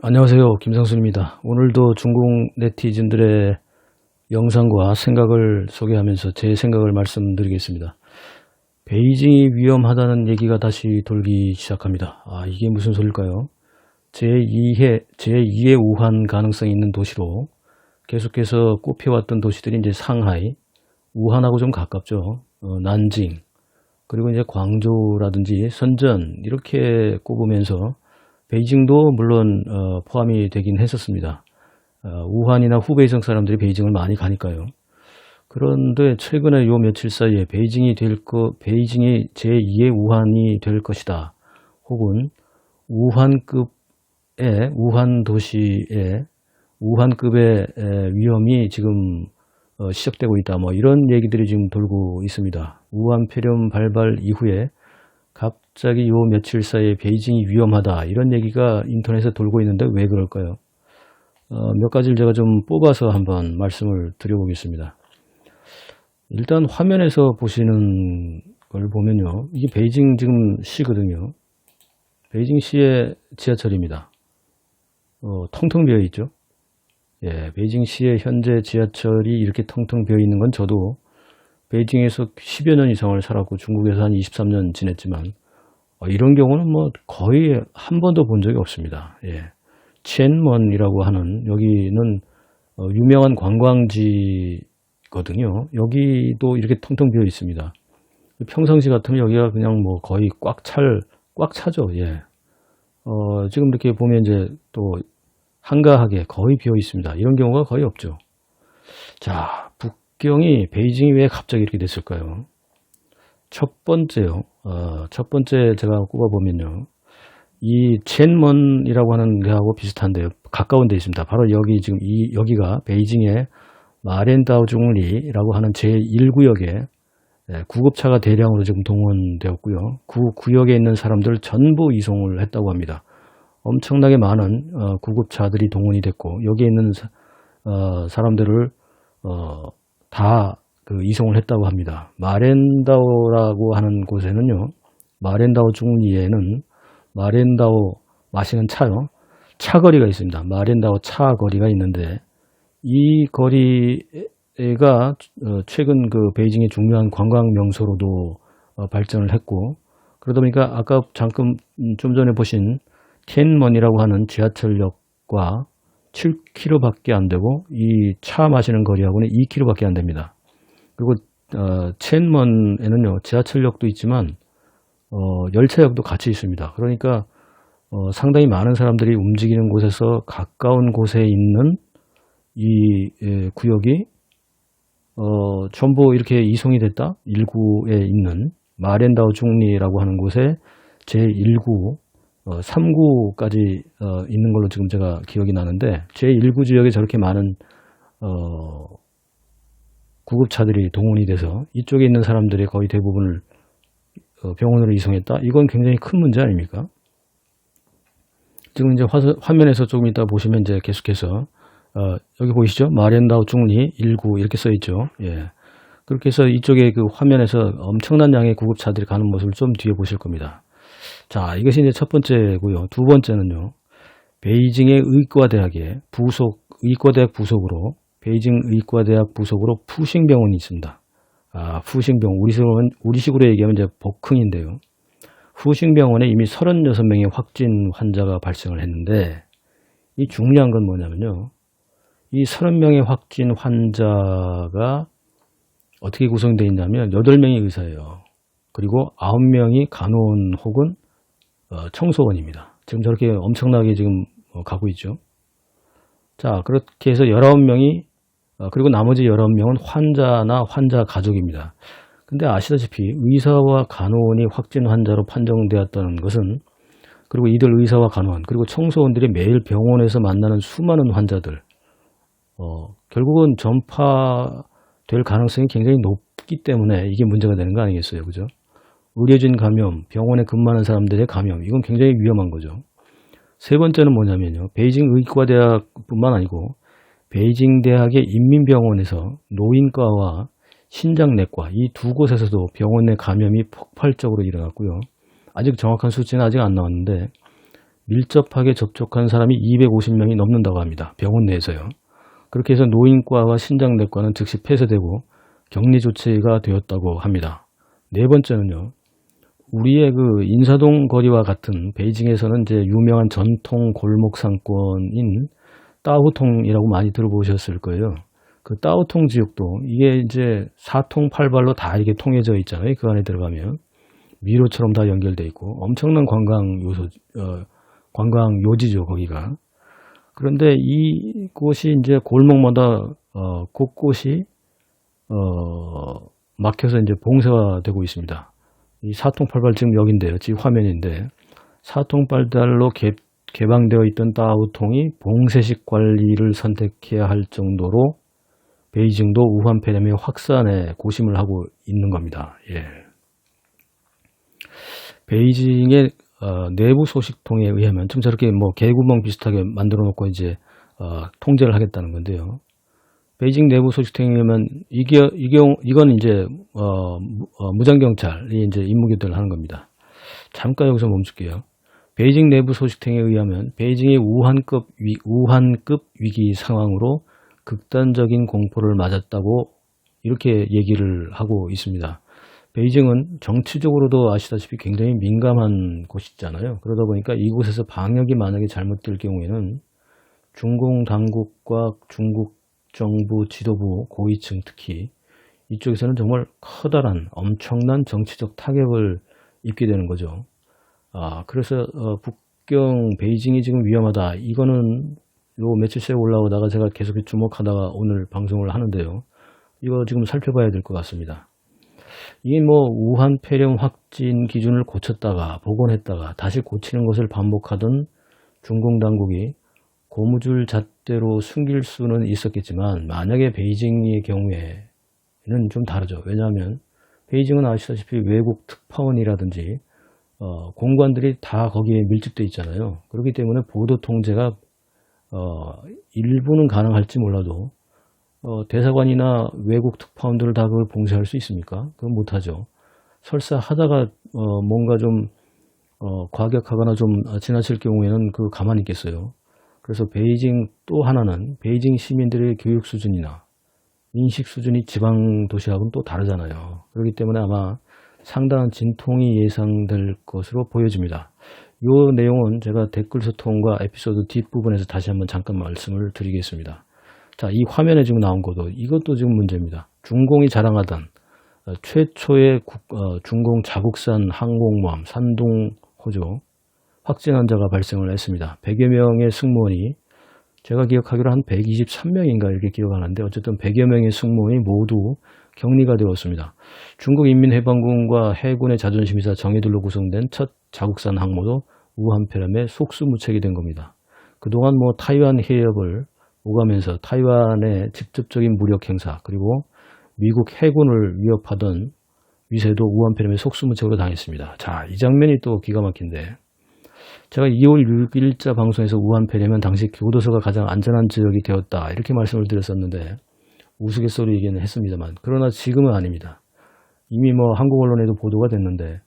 안녕하세요. 김상순입니다. 오늘도 중국 네티즌들의 영상과 생각을 소개하면서 제 생각을 말씀드리겠습니다. 베이징이 위험하다는 얘기가 다시 돌기 시작합니다. 아, 이게 무슨 소릴까요? 제2의, 제2의 우한 가능성이 있는 도시로 계속해서 꼽혀왔던 도시들이 이제 상하이, 우한하고 좀 가깝죠. 어, 난징, 그리고 이제 광저우라든지 선전, 이렇게 꼽으면서 베이징도 물론 어, 포함이 되긴 했었습니다. 어, 우한이나 후베이성 사람들이 베이징을 많이 가니까요. 그런데 최근에 요 며칠 사이에 베이징이 될 거, 베이징이 제2의 우한이 될 것이다. 혹은 우한급의 우한 도시의 우한급의 에, 위험이 지금 어, 시작되고 있다. 뭐 이런 얘기들이 지금 돌고 있습니다. 우한 폐렴 발발 이후에 갑자기 요 며칠 사이에 베이징이 위험하다 이런 얘기가 인터넷에 돌고 있는데 왜 그럴까요? 어, 몇 가지를 제가 좀 뽑아서 한번 말씀을 드려보겠습니다. 일단 화면에서 보시는 걸 보면요. 이게 베이징 지금 시거든요. 베이징 시의 지하철입니다. 어, 텅텅 비어 있죠. 예, 베이징 시의 현재 지하철이 이렇게 텅텅 비어 있는 건 저도 베이징에서 10여 년 이상을 살았고 중국에서 한 23년 지냈지만 어, 이런 경우는 뭐 거의 한 번도 본 적이 없습니다. 예. 치엔먼이라고 하는 여기는 어, 유명한 관광지거든요. 여기도 이렇게 텅텅 비어 있습니다. 평상시 같으면 여기가 그냥 뭐 거의 꽉 찰, 꽉 차죠. 예. 어, 지금 이렇게 보면 이제 또 한가하게 거의 비어 있습니다. 이런 경우가 거의 없죠. 자, 북 경이 베이징이 왜 갑자기 이렇게 됐을까요? 첫 번째요. 어, 첫 번째 제가 꼽아보면요. 이 첸먼이라고 하는 데하고 비슷한데요. 가까운 데 있습니다. 바로 여기 지금 이 여기가 베이징의 마렌다오 중리라고 하는 제1구역에 구급차가 대량으로 지금 동원되었고요. 그 구역에 있는 사람들 전부 이송을 했다고 합니다. 엄청나게 많은 어, 구급차들이 동원이 됐고 여기에 있는 사, 어, 사람들을 어, 다 그 이송을 했다고 합니다. 마렌다오라고 하는 곳에는요. 마렌다오 중리에는 마렌다오 마시는 차요. 차거리가 있습니다. 마렌다오 차거리가 있는데 이 거리가 어, 최근 그 베이징의 중요한 관광 명소로도 어, 발전을 했고 그러다 보니까 아까 잠깐 좀 전에 보신 켄먼이라고 하는 지하철역과 7km밖에 안 되고 이 차 마시는 거리하고는 2km밖에 안 됩니다. 그리고 어, 첸먼에는요 지하철역도 있지만 어, 열차역도 같이 있습니다. 그러니까 어, 상당히 많은 사람들이 움직이는 곳에서 가까운 곳에 있는 이 예, 구역이 어, 전부 이렇게 이송이 됐다. 1구에 있는 마렌다우 중리라고 하는 곳에 제1구 어, 3구까지 어, 있는 걸로 지금 제가 기억이 나는데 제1구 지역에 저렇게 많은 어, 구급차들이 동원이 돼서 이쪽에 있는 사람들의 거의 대부분을 어, 병원으로 이송했다. 이건 굉장히 큰 문제 아닙니까? 지금 이제 화, 면에서 조금 이따 보시면 이제 계속해서 어, 여기 보이시죠? 마렌다우 중리 19 이렇게 써 있죠. 예. 그렇게 해서 이쪽에 그 화면에서 엄청난 양의 구급차들이 가는 모습을 좀 뒤에 보실 겁니다. 자, 이것이 이제 첫 번째고요. 두 번째는요. 베이징의 의과대학의 부속 의과대학 부속으로 베이징 의과대학 부속으로 푸싱병원이 있습니다. 아, 푸싱병 우리식으로 우리식으로 얘기하면 이제 복흥인데요. 푸싱병원에 이미 36명의 확진 환자가 발생을 했는데 이 중요한 건 뭐냐면요. 이 30명의 확진 환자가 어떻게 구성되어 있냐면 8명이 의사예요. 그리고 9명이 간호원 혹은 어, 청소원입니다. 지금 저렇게 엄청나게 지금 어, 가고 있죠. 자, 그렇게 해서 19명이 어, 그리고 나머지 19명은 환자나 환자 가족입니다. 근데 아시다시피 의사와 간호원이 확진 환자로 판정되었다는 것은 그리고 이들 의사와 간호원 그리고 청소원들이 매일 병원에서 만나는 수많은 환자들 어, 결국은 전파될 가능성이 굉장히 높기 때문에 이게 문제가 되는 거 아니겠어요 그죠 의료진 감염 병원에 근무하는 사람들의 감염 이건 굉장히 위험한 거죠 세 번째는 뭐냐면요 베이징 의과대학뿐만 아니고 베이징 대학의 인민병원에서 노인과와 신장내과 이 두 곳에서도 병원 내 감염이 폭발적으로 일어났고요. 아직 정확한 수치는 아직 안 나왔는데 밀접하게 접촉한 사람이 250명이 넘는다고 합니다. 병원 내에서요. 그렇게 해서 노인과와 신장내과는 즉시 폐쇄되고 격리 조치가 되었다고 합니다. 네 번째는요. 우리의 그 인사동 거리와 같은 베이징에서는 이제 유명한 전통 골목 상권인 따오통이라고 많이 들어보셨을 거예요. 그 따오통 지역도 이게 이제 사통팔발로 다 이게 통해져 있잖아요. 그 안에 들어가면 미로처럼 다 연결돼 있고 엄청난 관광 요소, 어, 관광 요지죠 거기가. 그런데 이곳이 이제 골목마다 어, 곳곳이 어, 막혀서 이제 봉쇄가 되고 있습니다. 이 사통팔발 지금 여긴데요. 지금 화면인데 사통팔달로 개, 개방되어 있던 따오통이 봉쇄식 관리를 선택해야 할 정도로 베이징도 우한 폐렴의 확산에 고심을 하고 있는 겁니다. 예. 베이징의 어, 내부 소식통에 의하면 좀 저렇게 뭐 개구멍 비슷하게 만들어 놓고 이제 어, 통제를 하겠다는 건데요. 베이징 내부 소식통에 의하면 이게 이경 이건 이제 어, 어, 무장 경찰이 이제 임무 교대를 하는 겁니다. 잠깐 여기서 멈출게요. 베이징 내부 소식통에 의하면 베이징이 우한급 위, 우한급 위기 상황으로 극단적인 공포를 맞았다고 이렇게 얘기를 하고 있습니다. 베이징은 정치적으로도 아시다시피 굉장히 민감한 곳이잖아요. 그러다 보니까 이곳에서 방역이 만약에 잘못될 경우에는 중공 당국과 중국 정부 지도부 고위층 특히 이쪽에서는 정말 커다란 엄청난 정치적 타격을 입게 되는 거죠. 아, 그래서 어, 북경 베이징이 지금 위험하다. 이거는 요 며칠째 올라오다가 제가 계속 주목하다가 오늘 방송을 하는데요. 이거 지금 살펴봐야 될 것 같습니다. 이게 뭐 우한 폐렴 확진 기준을 고쳤다가 복원했다가 다시 고치는 것을 반복하던 중공 당국이 고무줄 잣대로 숨길 수는 있었겠지만 만약에 베이징의 경우에는 좀 다르죠. 왜냐하면 베이징은 아시다시피 외국 특파원이라든지 어, 공관들이 다 거기에 밀집돼 있잖아요. 그렇기 때문에 보도 통제가 어, 일부는 가능할지 몰라도 어, 대사관이나 외국 특파원들을 다 그걸 봉쇄할 수 있습니까? 그건 못하죠. 설사 하다가 어, 뭔가 좀 어, 과격하거나 좀 지나칠 경우에는 그 가만히 있겠어요. 그래서 베이징 또 하나는 베이징 시민들의 교육 수준이나 인식 수준이 지방 도시하고는 또 다르잖아요. 그렇기 때문에 아마 상당한 진통이 예상될 것으로 보여집니다. 이 내용은 제가 댓글 소통과 에피소드 뒷부분에서 다시 한번 잠깐 말씀을 드리겠습니다. 자, 이 화면에 지금 나온 것도 이것도 지금 문제입니다. 중공이 자랑하던 어, 최초의 국, 어, 중공 자국산 항공모함 산동호조 확진 환자가 발생을 했습니다. 100여 명의 승무원이 제가 기억하기로 한 123명인가 이렇게 기억하는데 어쨌든 100여 명의 승무원이 모두 격리가 되었습니다. 중국인민해방군과 해군의 자존심이사 정예들로 구성된 첫 자국산 항모도 우한폐렴에 속수무책이 된 겁니다. 그동안 뭐 타이완 해협을 오가면서 타이완의 직접적인 무력 행사 그리고 미국 해군을 위협하던 위세도 우한폐렴의 속수무책으로 당했습니다. 자, 이 장면이 또 기가 막힌데 제가 2월 6일자 방송에서 우한 폐렴은 당시 교도소가 가장 안전한 지역이 되었다 이렇게 말씀을 드렸었는데 우스갯소리이기는 했습니다만 그러나 지금은 아닙니다. 이미 뭐 한국 언론에도 보도가 됐는데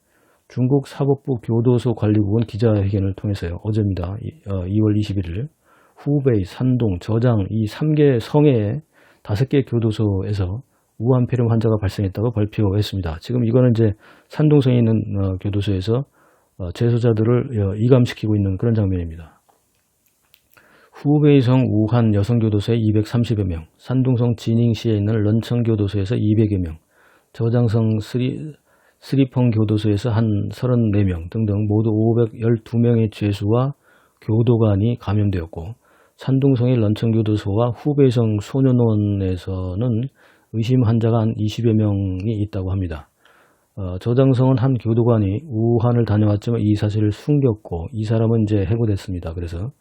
중국 사법부 교도소 관리국은 기자회견을 통해서요. 어제입니다. 2월 21일 후베이, 산동, 저장 이 3개 성의 5개 교도소에서 우한 폐렴 환자가 발생했다고 발표했습니다. 지금 이거는 이제 산동성에 있는 어, 교도소에서 어, 재소자들을 어, 이감시키고 있는 그런 장면입니다. 후베이성 우한 여성교도소에 230여 명, 산둥성 지닝시에 있는 런천교도소에서 200여 명, 저장성 스리, 스리펑 교도소에서 한 34명 등등 모두 512명의 죄수와 교도관이 감염되었고 산둥성의 런천교도소와 후베이성 소년원에서는 의심 환자가 한 20여 명이 있다고 합니다. 어, 저장성은 한 교도관이 우한을 다녀왔지만 이 사실을 숨겼고 이 사람은 이제 해고됐습니다. 그래서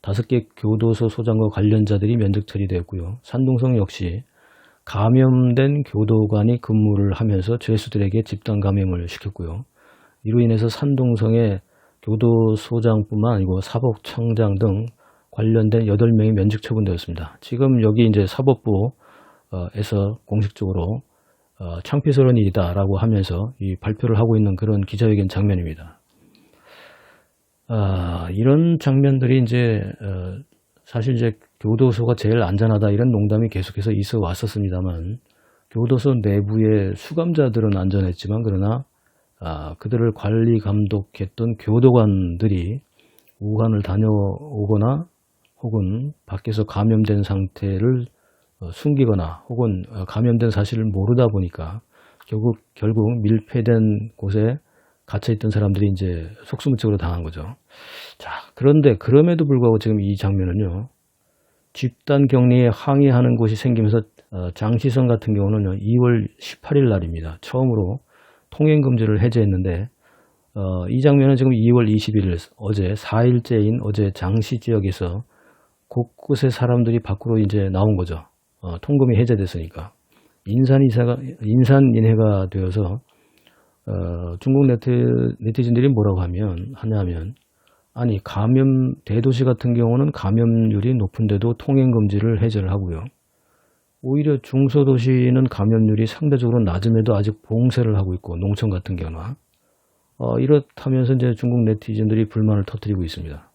다섯 개 교도소 소장과 관련자들이 면접 처리되었고요. 산동성 역시 감염된 교도관이 근무를 하면서 죄수들에게 집단 감염을 시켰고요. 이로 인해서 산동성의 교도소장뿐만 아니고 사법청장 등 관련된 8명이 면직 처분되었습니다. 지금 여기 이제 사법부에서 공식적으로 어, 창피스러운 일이다라고 하면서 이 발표를 하고 있는 그런 기자회견 장면입니다. 아, 이런 장면들이 이제 어, 사실 이제 교도소가 제일 안전하다 이런 농담이 계속해서 있어 왔었습니다만 교도소 내부의 수감자들은 안전했지만 그러나 아, 그들을 관리 감독했던 교도관들이 우한을 다녀오거나 혹은 밖에서 감염된 상태를 어, 숨기거나 혹은 어, 감염된 사실을 모르다 보니까 결국 결국 밀폐된 곳에 갇혀 있던 사람들이 이제 속수무책으로 당한 거죠. 자, 그런데 그럼에도 불구하고 지금 이 장면은요. 집단 격리에 항의하는 곳이 생기면서 어, 장시성 같은 경우는요. 2월 18일 날입니다. 처음으로 통행 금지를 해제했는데 어, 이 장면은 지금 2월 21일 어제 4일째인 어제 장시 지역에서 곳곳에 사람들이 밖으로 이제 나온 거죠. 어, 통금이 해제됐으니까 인산 이사가 인산 인해가 되어서 어, 중국 네티, 네티즌들이 뭐라고 하면 하냐면 아니 감염 대도시 같은 경우는 감염률이 높은데도 통행 금지를 해제를 하고요. 오히려 중소도시는 감염률이 상대적으로 낮음에도 아직 봉쇄를 하고 있고 농촌 같은 경우나 어, 이렇다면서 이제 중국 네티즌들이 불만을 터뜨리고 있습니다.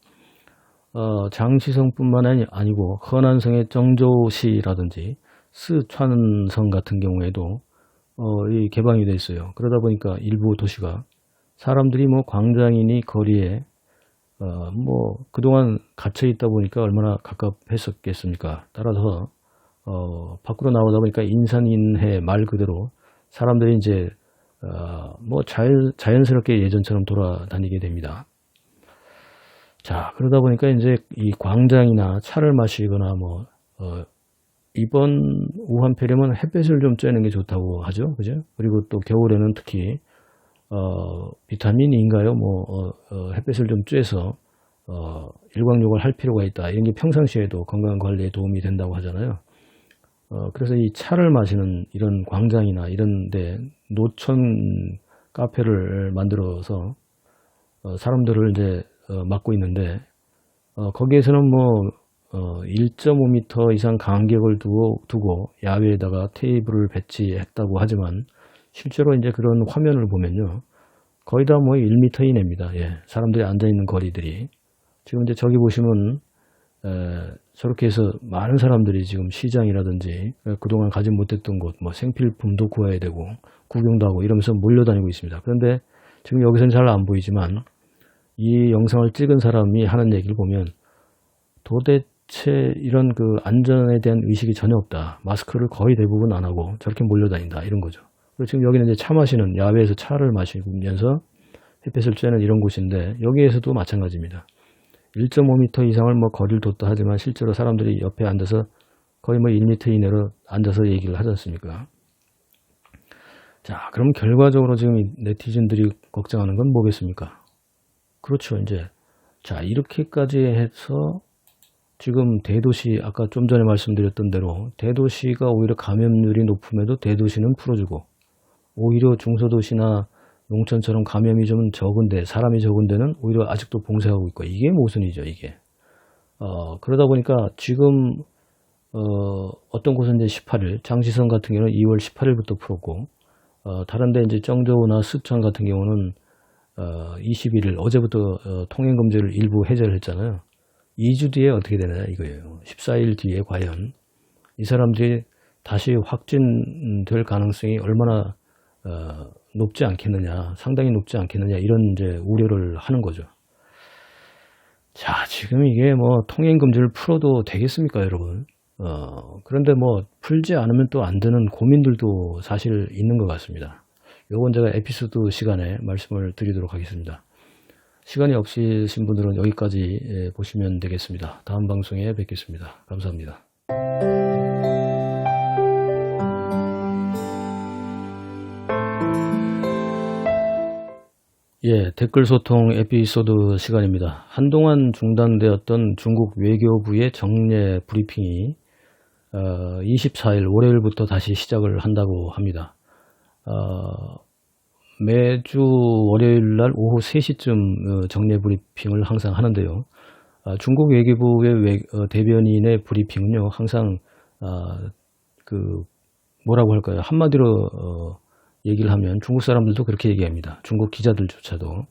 어, 장시성뿐만 아니, 아니고 허난성의 정조시라든지 스촨성 같은 경우에도 어, 이 개방이 돼 있어요. 그러다 보니까 일부 도시가 사람들이 뭐 광장이니 거리에 어, 뭐 그동안 갇혀 있다 보니까 얼마나 갑갑했었겠습니까? 따라서 어, 밖으로 나오다 보니까 인산인해 말 그대로 사람들이 이제 어, 뭐 자연, 자연스럽게 예전처럼 돌아다니게 됩니다. 자, 그러다 보니까 이제 이 광장이나 차를 마시거나 뭐, 어, 이번 우한폐렴은 햇볕을 좀 쬐는 게 좋다고 하죠. 그죠? 그리고 또 겨울에는 특히, 어, 비타민인가요? 뭐, 어, 어, 햇볕을 좀 쬐서, 어, 일광욕을 할 필요가 있다. 이런 게 평상시에도 건강 관리에 도움이 된다고 하잖아요. 어, 그래서 이 차를 마시는 이런 광장이나 이런 데 노천 카페를 만들어서 어, 사람들을 이제 어, 맡고 있는데 어, 거기에서는 뭐 1.5m 어, 이상 간격을 두고, 두고 야외에다가 테이블을 배치했다고 하지만 실제로 이제 그런 화면을 보면요 거의 다 뭐 1m 이내입니다. 예, 사람들이 앉아 있는 거리들이 지금 이제 저기 보시면 에, 저렇게 해서 많은 사람들이 지금 시장이라든지 그동안 가지 못했던 곳, 뭐 생필품도 구해야 되고 구경도 하고 이러면서 몰려다니고 있습니다. 그런데 지금 여기서는 잘 안 보이지만 이 영상을 찍은 사람이 하는 얘기를 보면 도대체 이런 그 안전에 대한 의식이 전혀 없다. 마스크를 거의 대부분 안 하고 저렇게 몰려다닌다. 이런 거죠. 그리고 지금 여기는 이제 차 마시는 야외에서 차를 마시면서 햇볕을 쬐는 이런 곳인데 여기에서도 마찬가지입니다. 1.5m 이상을 뭐 거리를 뒀다 하지만 실제로 사람들이 옆에 앉아서 거의 뭐 1m 이내로 앉아서 얘기를 하지 않습니까? 자, 그럼 결과적으로 지금 네티즌들이 걱정하는 건 뭐겠습니까? 그렇죠. 이제 자, 이렇게까지 해서 지금 대도시 아까 좀 전에 말씀드렸던 대로 대도시가 오히려 감염률이 높음에도 대도시는 풀어주고 오히려 중소도시나 농촌처럼 감염이 좀 적은데 사람이 적은 데는 오히려 아직도 봉쇄하고 있고 이게 모순이죠 이게 어, 그러다 보니까 지금 어, 어떤 곳은 이제 18일 장시성 같은 경우는 2월 18일부터 풀었고 어, 다른 데 이제 정저우나 스천 같은 경우는 어, 21일 어제부터 어, 통행 금지를 일부 해제를 했잖아요 2주 뒤에 어떻게 되느냐 이거예요 14일 뒤에 과연 이 사람들이 다시 확진될 가능성이 얼마나 어, 높지 않겠느냐, 상당히 높지 않겠느냐 이런 이제 우려를 하는 거죠. 자, 지금 이게 뭐 통행 금지를 풀어도 되겠습니까, 여러분? 어, 그런데 뭐 풀지 않으면 또 안 되는 고민들도 사실 있는 것 같습니다. 요건 제가 에피소드 시간에 말씀을 드리도록 하겠습니다. 시간이 없으신 분들은 여기까지 예, 보시면 되겠습니다. 다음 방송에 뵙겠습니다. 감사합니다. 예, 댓글 소통 에피소드 시간입니다. 한동안 중단되었던 중국 외교부의 정례 브리핑이 어, 24일 월요일부터 다시 시작을 한다고 합니다. 어, 매주 월요일 날 오후 3시쯤 어, 정례 브리핑을 항상 하는데요. 아, 중국 외교부의 외, 어, 대변인의 브리핑은요, 항상 아, 그 뭐라고 할까요? 한마디로 어, 얘기를 하면 중국 사람들도 그렇게 얘기합니다. 중국 기자들조차도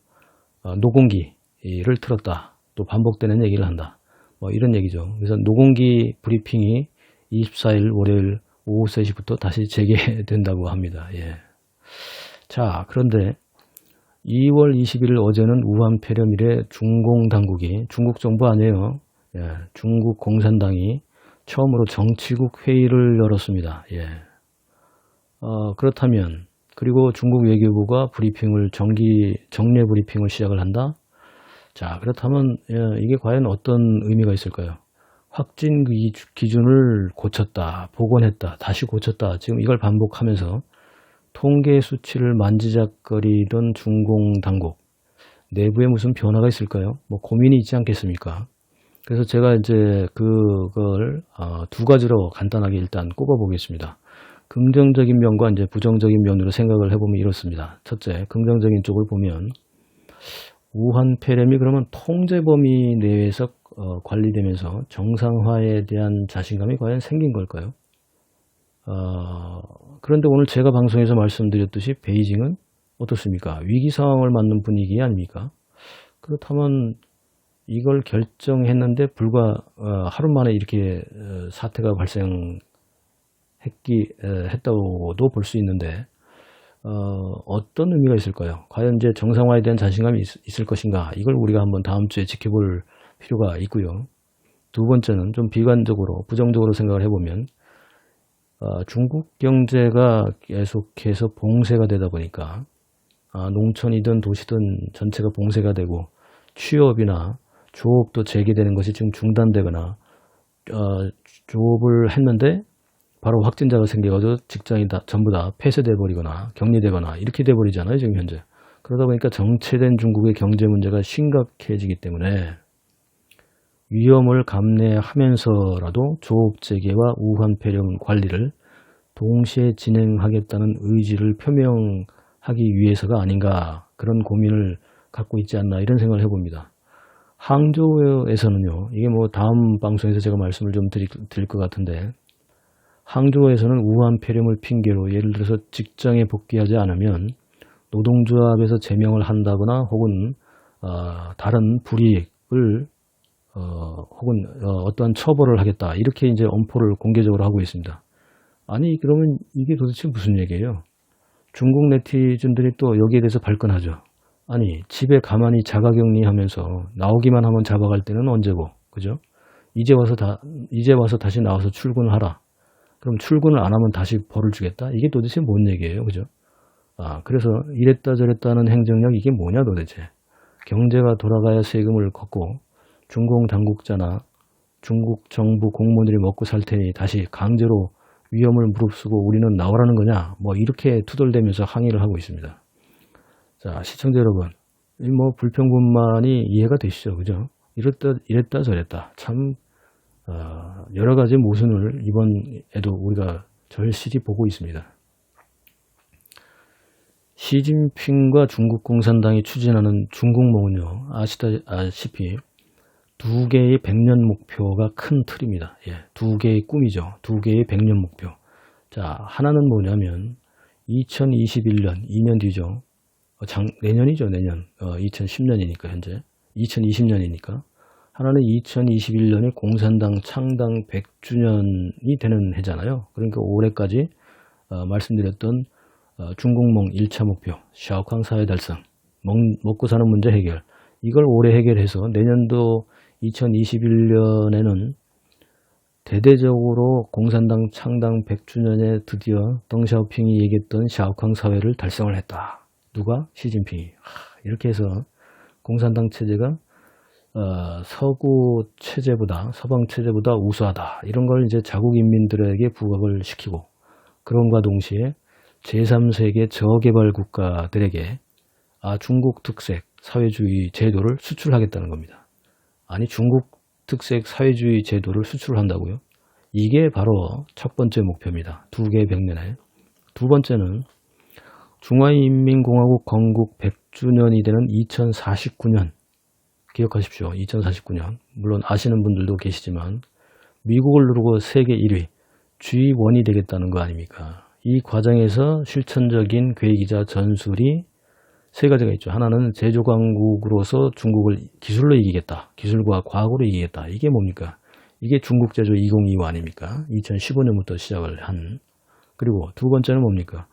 어, 노공기 얘기를 틀었다. 또 반복되는 얘기를 한다. 뭐 이런 얘기죠. 그래서 노공기 브리핑이 24일 월요일 오후 3시부터 다시 재개된다고 합니다. 예. 자, 그런데 2월 21일 어제는 우한 폐렴 이래 중공 당국이 중국 정부 아니에요. 예, 중국 공산당이 처음으로 정치국 회의를 열었습니다. 예. 어, 그렇다면 그리고 중국 외교부가 브리핑을 정기 정례 브리핑을 시작을 한다. 자, 그렇다면 예, 이게 과연 어떤 의미가 있을까요? 확진 기- 기준을 고쳤다, 복원했다, 다시 고쳤다. 지금 이걸 반복하면서 통계 수치를 만지작거리던 중공 당국 내부에 무슨 변화가 있을까요? 뭐 고민이 있지 않겠습니까? 그래서 제가 이제 그걸 어, 두 가지로 간단하게 일단 꼽아 보겠습니다. 긍정적인 면과 이제 부정적인 면으로 생각을 해보면 이렇습니다. 첫째, 긍정적인 쪽을 보면 우한 폐렴이 그러면 통제 범위 내에서 어, 관리되면서 정상화에 대한 자신감이 과연 생긴 걸까요? 어, 그런데 오늘 제가 방송에서 말씀드렸듯이 베이징은 어떻습니까? 위기 상황을 맞는 분위기 아닙니까? 그렇다면 이걸 결정했는데 불과 어, 하루 만에 이렇게 어, 사태가 발생했기 에, 했다고도 볼 수 있는데 어, 어떤 의미가 있을까요? 과연 이제 정상화에 대한 자신감이 있, 을 것인가? 이걸 우리가 한번 다음 주에 지켜볼 필요가 있고요. 두 번째는 좀 비관적으로 부정적으로 생각을 해보면 어, 중국 경제가 계속해서 봉쇄가 되다 보니까 아, 농촌이든 도시든 전체가 봉쇄가 되고 취업이나 조업도 재개되는 것이 지금 중단되거나 어, 조업을 했는데 바로 확진자가 생겨가지고 직장이 다 전부 다 폐쇄돼 버리거나 격리되거나 이렇게 돼 버리잖아요 지금 현재 그러다 보니까 정체된 중국의 경제 문제가 심각해지기 때문에 위험을 감내하면서라도 조업 재개와 우한 폐렴 관리를 동시에 진행하겠다는 의지를 표명하기 위해서가 아닌가 그런 고민을 갖고 있지 않나 이런 생각을 해봅니다. 항저우에서는요, 이게 뭐 다음 방송에서 제가 말씀을 좀 드릴, 드릴 것 같은데, 항저우에서는 우한 폐렴을 핑계로 예를 들어서 직장에 복귀하지 않으면 노동조합에서 제명을 한다거나 혹은 어, 다른 불이익을 어, 혹은 어, 떠한 처벌을 하겠다 이렇게 이제 엄포를 공개적으로 하고 있습니다. 아니 그러면 이게 도대체 무슨 얘기예요? 중국 네티즌들이 또 여기에 대해서 발끈하죠. 아니 집에 가만히 자가격리하면서 나오기만 하면 잡아갈 때는 언제고 그죠? 이제 와서 다 이제 와서 다시 나와서 출근을 하라. 그럼 출근을 안 하면 다시 벌을 주겠다? 이게 도대체 뭔 얘기예요, 그죠? 아 그래서 이랬다 저랬다는 행정력 이게 뭐냐 도대체? 경제가 돌아가야 세금을 걷고 중공 당국자나 중국 정부 공무원들이 먹고 살 테니 다시 강제로 위험을 무릅쓰고 우리는 나오라는 거냐? 뭐 이렇게 투덜대면서 항의를 하고 있습니다. 자, 시청자 여러분, 이뭐 불평분만이 이해가 되시죠, 그죠? 이랬다 이랬다 저랬다 참 어, 여러 가지 모순을 이번에도 우리가 절실히 보고 있습니다. 시진핑과 중국 공산당이 추진하는 중국몽은요, 아시다시피 두 개의 백년 목표가 큰 틀입니다. 예, 두 개의 꿈이죠. 두 개의 백년 목표. 자, 하나는 뭐냐면 2021년, 2년 뒤죠. 어, 장, 내년이죠, 내년. 어, 2010년이니까 현재. 2020년이니까. 하나는 2021년에 공산당 창당 100주년이 되는 해잖아요. 그러니까 올해까지 어, 말씀드렸던 어, 중국몽 1차 목표, 샤오캉 사회 달성, 먹, 먹고 사는 문제 해결. 이걸 올해 해결해서 내년도 2021년에는 대대적으로 공산당 창당 100주년에 드디어 덩샤오핑이 얘기했던 샤오캉 사회를 달성을 했다. 누가? 시진핑이. 하, 이렇게 해서 공산당 체제가 어, 서구 체제보다 서방 체제보다 우수하다 이런 걸 이제 자국 인민들에게 부각을 시키고 그런과 동시에 제3세계 저개발 국가들에게 아 중국 특색 사회주의 제도를 수출하겠다는 겁니다. 아니 중국 특색 사회주의 제도를 수출한다고요? 이게 바로 첫 번째 목표입니다. 두 개의 백년에. 두 번째는 중화인민공화국 건국 100주년이 되는 2049년 기억하십시오. 2049년. 물론 아시는 분들도 계시지만 미국을 누르고 세계 1위 G1이 되겠다는 거 아닙니까? 이 과정에서 실천적인 계획이자 전술이 세 가지가 있죠. 하나는 제조 강국으로서 중국을 기술로 이기겠다. 기술과 과학으로 이기겠다. 이게 뭡니까? 이게 중국 제조 2025 아닙니까? 2015년부터 시작을 한. 그리고 두 번째는 뭡니까?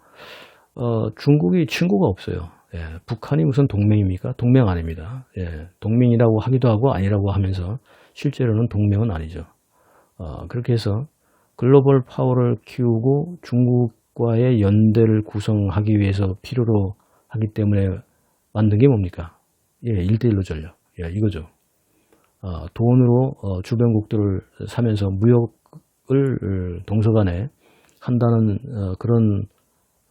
어, 중국이 친구가 없어요. 예, 북한이 무슨 동맹입니까? 동맹 아닙니다. 예, 동맹이라고 하기도 하고 아니라고 하면서 실제로는 동맹은 아니죠. 어, 그렇게 해서 글로벌 파워를 키우고 중국과의 연대를 구성하기 위해서 필요로 하기 때문에 만든 게 뭡니까? 예, 1대1로 전력. 예, 이거죠. 어, 돈으로 어, 주변국들을 사면서 무역을 동서간에 한다는 어, 그런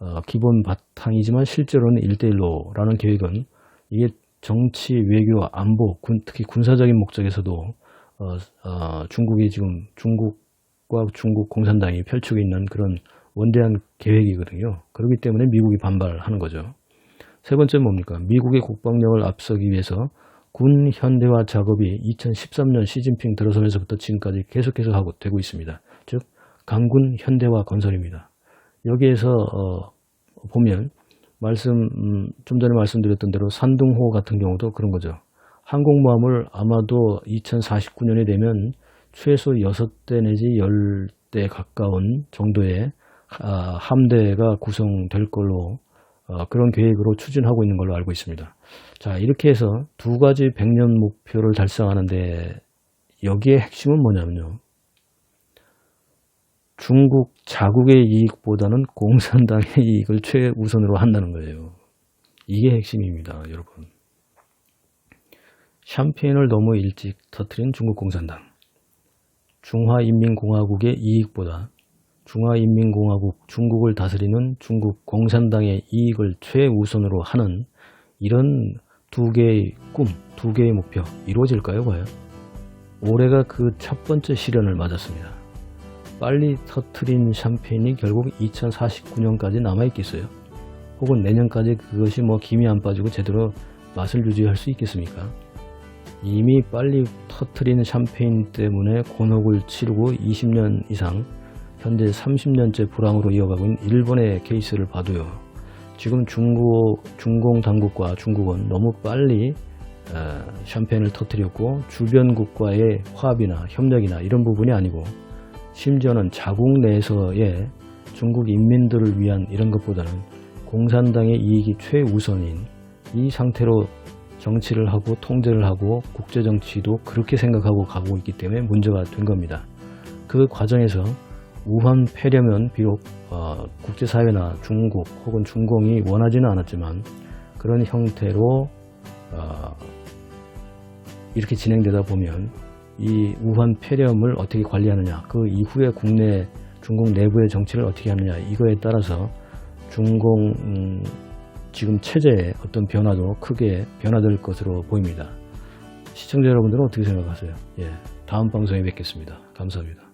어, 기본 바탕이지만 실제로는 1대1로라는 계획은 이게 정치, 외교, 안보, 군, 특히 군사적인 목적에서도 어, 어, 중국이 지금 중국과 중국 공산당이 펼치고 있는 그런 원대한 계획이거든요. 그렇기 때문에 미국이 반발하는 거죠. 세 번째 뭡니까? 미국의 국방력을 앞서기 위해서 군 현대화 작업이 2013년 시진핑 들어서면서부터 지금까지 계속해서 하고 되고 있습니다. 즉 강군 현대화 건설입니다. 여기에서 어, 보면 말씀 음, 좀 전에 말씀드렸던 대로 산둥호 같은 경우도 그런 거죠. 항공모함을 아마도 2049년이 되면 최소 6대 내지 10대 가까운 정도의 아, 함대가 구성될 걸로 어, 그런 계획으로 추진하고 있는 걸로 알고 있습니다. 자 이렇게 해서 두 가지 100년 목표를 달성하는데 여기에 핵심은 뭐냐면요. 중국 자국의 이익보다는 공산당의 이익을 최우선으로 한다는 거예요. 이게 핵심입니다, 여러분. 샴페인을 너무 일찍 터트린 중국 공산당. 중화인민공화국의 이익보다 중화인민공화국 중국을 다스리는 중국 공산당의 이익을 최우선으로 하는 이런 두 개의 꿈, 두 개의 목표 이루어질까요, 과연? 올해가 그 첫 번째 시련을 맞았습니다. 빨리 터트린 샴페인이 결국 2049년까지 남아있겠어요? 혹은 내년까지 그것이 뭐 김이 안 빠지고 제대로 맛을 유지할 수 있겠습니까? 이미 빨리 터트린 샴페인 때문에 곤혹을 치르고 20년 이상 현재 30년째 불황으로 이어가고 있는 일본의 케이스를 봐도요. 지금 중국, 중공 당국과 중국은 너무 빨리 어, 샴페인을 터트렸고 주변국과의 화합이나 협력이나 이런 부분이 아니고 심지어는 자국 내에서의 중국 인민들을 위한 이런 것보다는 공산당의 이익이 최우선인 이 상태로 정치를 하고 통제를 하고 국제정치도 그렇게 생각하고 가고 있기 때문에 문제가 된 겁니다. 그 과정에서 우한 폐렴은 비록 어, 국제사회나 중국 혹은 중공이 원하지는 않았지만 그런 형태로 어, 이렇게 진행되다 보면 이 우한 폐렴을 어떻게 관리하느냐 그 이후에 국내 중국 내부의 정치를 어떻게 하느냐 이거에 따라서 중공 음, 지금 체제의 어떤 변화도 크게 변화될 것으로 보입니다. 시청자 여러분들은 어떻게 생각하세요? 예, 다음 방송에 뵙겠습니다. 감사합니다.